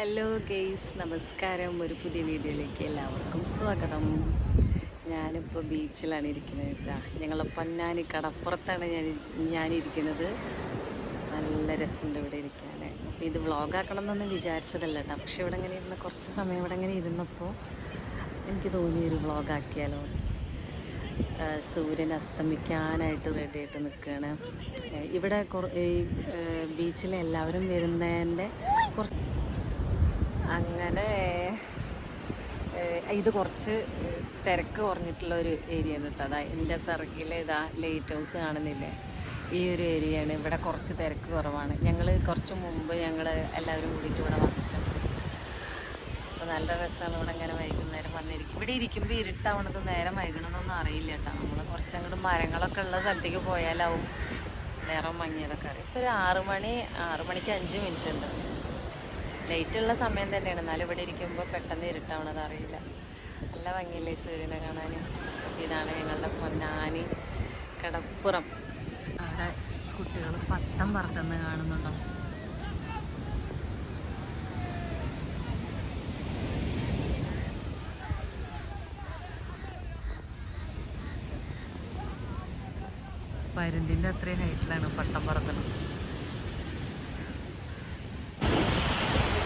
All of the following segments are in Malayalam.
ഹലോ ഗെയ്സ് നമസ്കാരം. ഒരു പുതിയ വീഡിയോയിലേക്ക് എല്ലാവർക്കും സ്വാഗതം. ഞാനിപ്പോൾ ബീച്ചിലാണ് ഇരിക്കുന്നത് കേട്ടോ ഞങ്ങളെ പൊന്നാനി കടപ്പുറത്താണ് ഞാൻ ഞാനിരിക്കുന്നത്. നല്ല രസമുണ്ട് ഇവിടെ ഇരിക്കാൻ ഇത് വ്ളോഗാക്കണം എന്നൊന്നും വിചാരിച്ചതല്ല കേട്ടോ പക്ഷെ ഇവിടെ ഇങ്ങനെ ഇരുന്ന് കുറച്ച് സമയം ഇവിടെ ഇങ്ങനെ ഇരുന്നപ്പോൾ എനിക്ക് തോന്നി ഒരു വ്ളോഗാക്കിയാലോ. സൂര്യൻ അസ്തമിക്കാനായിട്ട് റെഡി ആയിട്ട് നിൽക്കുകയാണ് ഇവിടെ കുറ- ഈ ബീച്ചിൽ എല്ലാവരും വരുന്നതിന്റെ കുറച്ച് അങ്ങനെ ഇത് കുറച്ച് തിരക്ക് കുറഞ്ഞിട്ടുള്ള ഒരു ഏരിയ ആണ് കേട്ടോ. അതാ എന്റെ പിറകിൽ ഇതാ ലൈറ്റ് ഹൗസ് കാണുന്നില്ലേ? ഈ ഒരു ഏരിയയാണ്. ഇവിടെ കുറച്ച് തിരക്ക് കുറവാണ്. ഞങ്ങൾ കുറച്ച് മുമ്പ് ഞങ്ങൾ എല്ലാവരും കൂടിയിട്ട് ഇവിടെ വന്നിട്ടുണ്ട്. അപ്പോൾ നല്ല രസമാണ് ഇവിടെ ഇങ്ങനെ വൈകുന്നേരം വന്നിരിക്കും ഇവിടെ ഇരിക്കുമ്പോൾ ഇരുട്ടാവണത് നേരം വൈകണമെന്നൊന്നും അറിയില്ല കേട്ടോ. നമ്മൾ കുറച്ചങ്ങോട്ട് മരങ്ങളൊക്കെ ഉള്ള സ്ഥലത്തേക്ക് പോയാലാവും. നേരം മങ്ങിയതൊക്കെ അറിയാം. ഇപ്പോൾ ഒരു ആറ് മണി ആറ് മണിക്ക് അഞ്ച് മിനിറ്റ് ഉണ്ട്. ലൈറ്റ് ഉള്ള സമയം തന്നെയാണ്. എന്നാലും ഇവിടെ ഇരിക്കുമ്പോൾ പെട്ടെന്ന് ഇരുട്ടാവണത് അറിയില്ല. നല്ല ഭംഗിയില്ലേ സൂര്യനെ കാണാൻ ഇതാണ് ഞങ്ങളുടെ പൊന്നാനി കടപ്പുറം. അവിടെ കുട്ടികൾ പട്ടം പറക്കുന്ന കാണുന്നുണ്ടോ? പരുന്തിന്റെ അത്രയും ഹൈറ്റിലാണ് പട്ടം പറക്കുന്നത്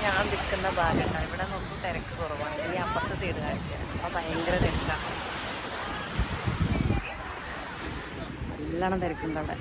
ഞാൻ നിൽക്കുന്ന ഭാഗത്താണ് ഇവിടെ നോക്കും തിരക്ക് കുറവാണ്. ഈ അപ്പുറത്തെ സൈഡ് കാണിച്ചു. അപ്പൊ ഭയങ്കര തിരക്കാണ് നല്ലോണം തിരക്കുണ്ട് അവിടെ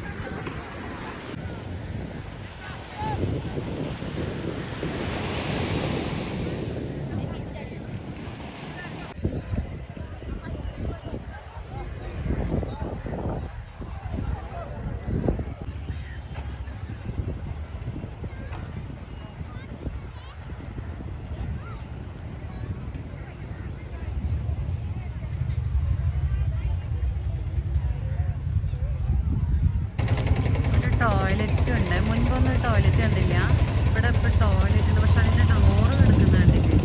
ഒരു ടോയ്ലറ്റ് ഉണ്ട് മുൻപൊന്നും ടോയ്ലറ്റ് കണ്ടില്ല. ഇവിടെ ഇപ്പോൾ ടോയ്ലറ്റ് ഉണ്ട്. പക്ഷെ അതിന്റെ ഡോറ് കിടക്കുന്ന കണ്ടില്ലേ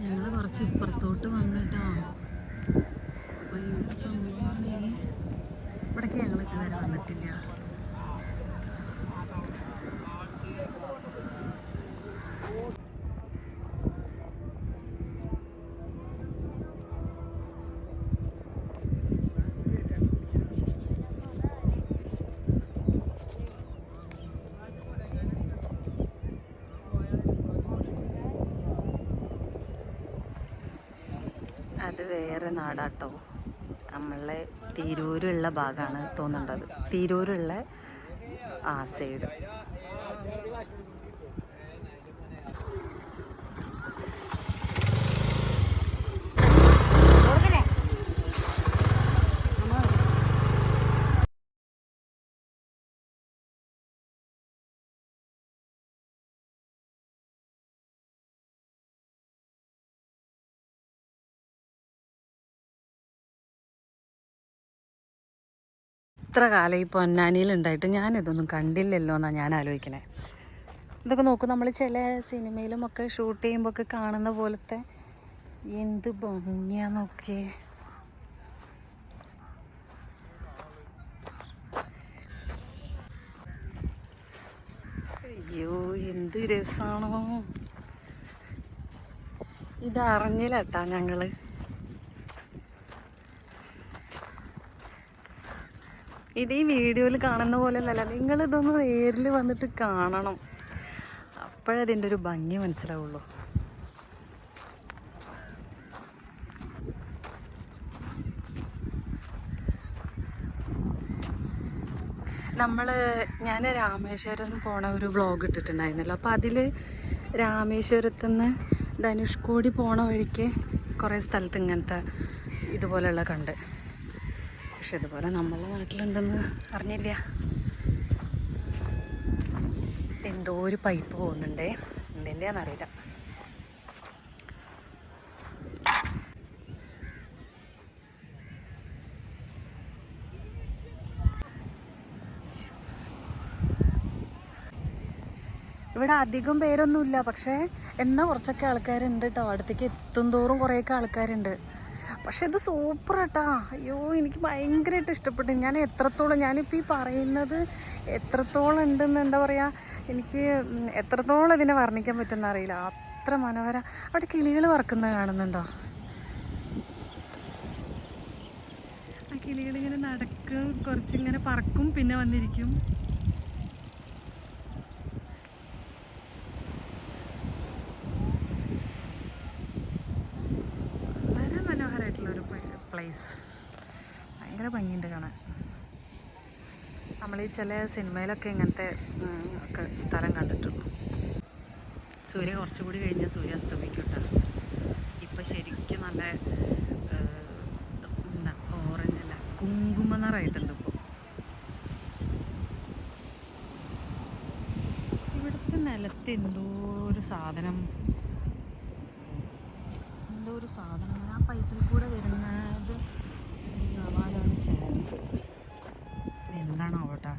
ഞങ്ങൾ കുറച്ച് ഇപ്പുറത്തോട്ട് വന്നിട്ടോ ഭയങ്കര സംഭവമാണ് ഇവിടേക്ക് ഞങ്ങൾ ഇതുവരെ വന്നിട്ടില്ല അത് നാടാട്ടോ നമ്മളെ തിരൂരുള്ള ഭാഗമാണ് തോന്നുന്നുണ്ടത് തിരൂരുള്ള ആ സൈഡ് ഇത്ര കാലം ഈ പൊന്നാനിയിൽ ഉണ്ടായിട്ട്? ഞാനിതൊന്നും കണ്ടില്ലല്ലോ എന്നാണ് ഞാൻ ആലോചിക്കണേ. ഇതൊക്കെ നോക്കും നമ്മൾ ചില സിനിമയിലും ഒക്കെ ഷൂട്ട് ചെയ്യുമ്പോൾ ഒക്കെ കാണുന്ന പോലത്തെ എന്ത് ഭംഗിയാ നോക്കിയേ അയ്യോ എന്ത് രസാണോ. ഇത് അറിഞ്ഞില്ല കേട്ടാ ഞങ്ങൾ. ഇത് ഈ വീഡിയോയിൽ കാണുന്ന പോലെ ഒന്നല്ല നിങ്ങൾ ഇതൊന്ന് നേരിൽ വന്നിട്ട് കാണണം. അപ്പോഴതിന്റെ ഒരു ഭംഗി മനസ്സിലാവുള്ളൂ. നമ്മൾ ഞാൻ രാമേശ്വരം പോണ ഒരു വ്ളോഗ് ഇട്ടിട്ടുണ്ടായിരുന്നല്ലോ. അപ്പോൾ അതിൽ രാമേശ്വരത്തുനിന്ന് ധനുഷ്കോടി പോണ വഴിക്ക് കുറേ സ്ഥലത്ത് ഇങ്ങനത്തെ ഇതുപോലെയുള്ള കണ്ട്. പക്ഷെ ഇതുപോലെ നമ്മളെ നാട്ടിലുണ്ടെന്ന് അറിഞ്ഞില്ല. എന്തോ ഒരു പൈപ്പ് പോകുന്നുണ്ടേ. എന്തിന്റെയാണെന്നറിയില്ല ഇവിടെ അധികം പേരൊന്നുമില്ല. പക്ഷേ എന്നാൽ കുറച്ചൊക്കെ ആൾക്കാരുണ്ട് കേട്ടോ അടുത്തേക്ക് എത്തും തോറും കുറേയൊക്കെ ആൾക്കാരുണ്ട്. പക്ഷെ ഇത് സൂപ്പർ കേട്ടാ അയ്യോ എനിക്ക് ഭയങ്കരമായിട്ട് ഇഷ്ടപ്പെട്ടു. ഞാൻ എത്രത്തോളം ഞാനിപ്പോൾ ഈ പറയുന്നത് എത്രത്തോളം ഉണ്ടെന്ന് എന്താ പറയുക എനിക്ക് എത്രത്തോളം ഇതിനെ വർണിക്കാൻ പറ്റുമെന്ന് അറിയില്ല. അത്ര മനോഹര അവിടെ കിളികൾ വറക്കുന്നത് കാണുന്നുണ്ടോ? ആ കിളികളിങ്ങനെ നടക്കും കുറച്ചിങ്ങനെ പറക്കും പിന്നെ വന്നിരിക്കും വളരെ മനോഹരമായിട്ടുള്ളൊരു പ്ലേസ് ഭയങ്കര ഭംഗിയുണ്ട് കാണാൻ. നമ്മൾ ഈ ചില സിനിമയിലൊക്കെ ഇങ്ങനത്തെ ഒക്കെ സ്ഥലം കണ്ടിട്ടുള്ളൂ സൂര്യ കുറച്ചുകൂടി കഴിഞ്ഞാൽ സൂര്യ അസ്തമിക്കട്ടെ. കേട്ടോ ഇപ്പം ശരിക്കും നല്ല എന്താ ഓറഞ്ച് അല്ല കുങ്കുമ നിറമായിട്ടുണ്ട് ഇപ്പോൾ ഇവിടുത്തെ നിലത്ത് എന്തോ ഒരു സാധനം. എന്തോ ഒരു സാധനം ആ പൈപ്പിൽ കൂടെ വരുന്നത് ആവാനാണ് ചാൻസ് എന്താണോ ആവട്ടെ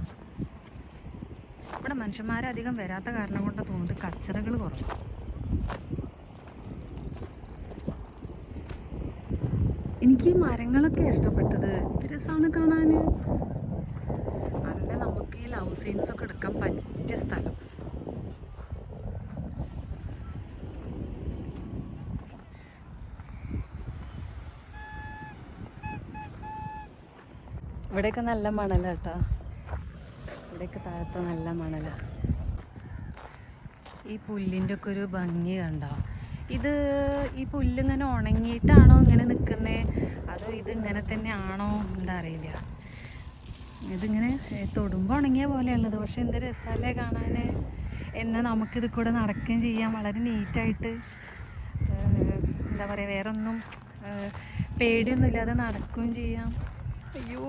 ഇവിടെ മനുഷ്യന്മാരധികം വരാത്ത കാരണം കൊണ്ട് തോന്നുന്നത് കച്ചറകൾ കുറവ്. എനിക്ക് ഈ മരങ്ങളൊക്കെ ഇഷ്ടപ്പെട്ടത് രസമാണ് കാണാൻ നല്ല നമുക്ക് ഈ ലവ് സീൻസ് ഒക്കെ എടുക്കാൻ പറ്റിയ സ്ഥലം. ഇവിടെയൊക്കെ നല്ല മണല കേട്ടോ ഇവിടെയൊക്കെ താഴത്തെ നല്ല മണല. ഈ പുല്ലിന്റെ ഒക്കെ ഒരു ഭംഗി കണ്ടോ? ഇത് ഈ പുല്ലിങ്ങനെ ഉണങ്ങിയിട്ടാണോ ഇങ്ങനെ നിൽക്കുന്നത് അതോ ഇത് ഇങ്ങനെ തന്നെ ആണോ എന്താ അറിയില്ല. ഇതിങ്ങനെ തൊടുമ്പോൾ ഉണങ്ങിയ പോലെയുള്ളത് പക്ഷെ എന്ത് രസമല്ലേ കാണാൻ എന്നാൽ നമുക്കിത് കൂടെ നടക്കുകയും ചെയ്യാം. വളരെ നീറ്റായിട്ട്. എന്താ പറയുക വേറൊന്നും പേടിയൊന്നുമില്ലാതെ നടക്കുകയും ചെയ്യാം. അയ്യോ.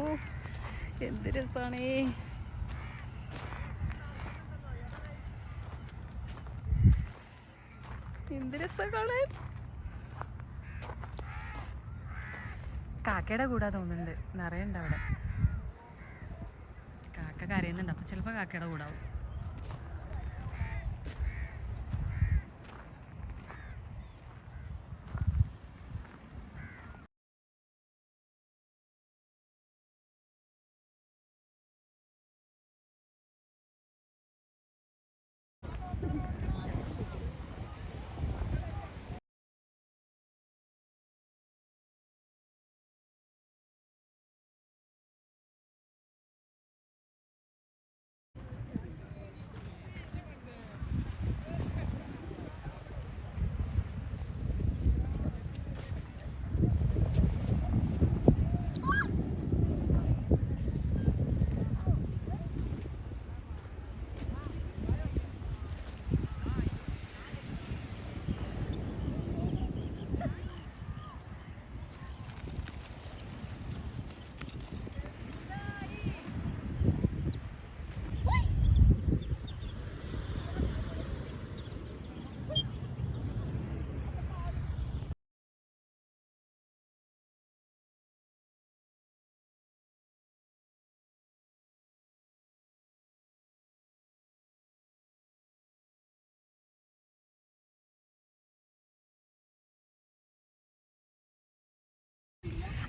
എന്ത് രസമാണേ എന്ത് രസം കാക്കയുടെ കൂടാ തോന്നുന്നുണ്ട്. നിറയുണ്ട് അവിടെ. കാക്ക കരയുന്നുണ്ട്. അപ്പം ചിലപ്പോൾ കാക്കയുടെ കൂടാവും.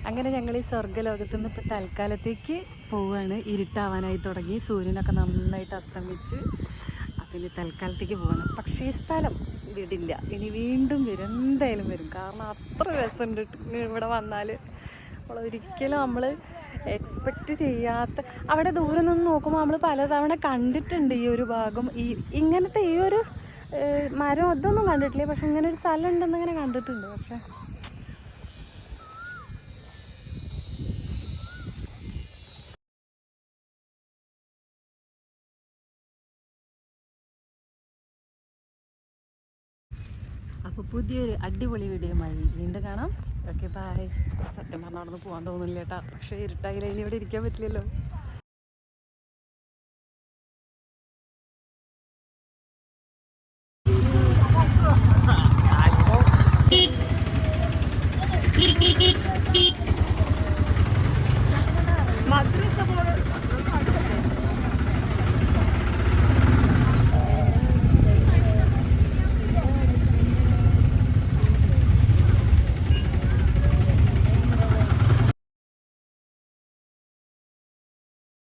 അങ്ങനെ ഞങ്ങൾ ഈ സ്വർഗലോകത്തു നിന്ന് ഇപ്പോൾ തൽക്കാലത്തേക്ക് പോവുകയാണ് ഇരുട്ടാവാനായി തുടങ്ങി. സൂര്യനൊക്കെ നന്നായിട്ട് അസ്തമിച്ച് അതിന് തൽക്കാലത്തേക്ക് പോവാണ്. പക്ഷേ സ്ഥലം വിടില്ല. ഇനി വീണ്ടും വരും. എന്തായാലും വരും. കാരണം അത്ര രസമുണ്ട് ഇവിടെ വന്നാൽ ഒരിക്കലും നമ്മൾ എക്സ്പെക്റ്റ് ചെയ്യാത്ത അവിടെ ദൂരെ നിന്ന് നോക്കുമ്പോൾ നമ്മൾ പലതവണ കണ്ടിട്ടുണ്ട് ഈ ഒരു ഭാഗം. ഈ ഇങ്ങനത്തെ ഈ ഒരു മരം അതൊന്നും കണ്ടിട്ടില്ല. പക്ഷെ ഇങ്ങനെ ഒരു സ്ഥലം ഉണ്ടെന്ന് ഇങ്ങനെ കണ്ടിട്ടുണ്ട്. പക്ഷെ അപ്പോൾ പുതിയൊരു അടിപൊളി വീഡിയോയുമായി വീണ്ടും കാണാം. ഓക്കെ ബായ് സത്യം പറഞ്ഞാൽ അവിടെ നിന്ന് പോകാൻ തോന്നുന്നില്ല കേട്ടാ പക്ഷേ ഇരുട്ടായി ഇനി ഇവിടെ ഇരിക്കാൻ പറ്റില്ലല്ലോ. Beep, beep, beep, beep.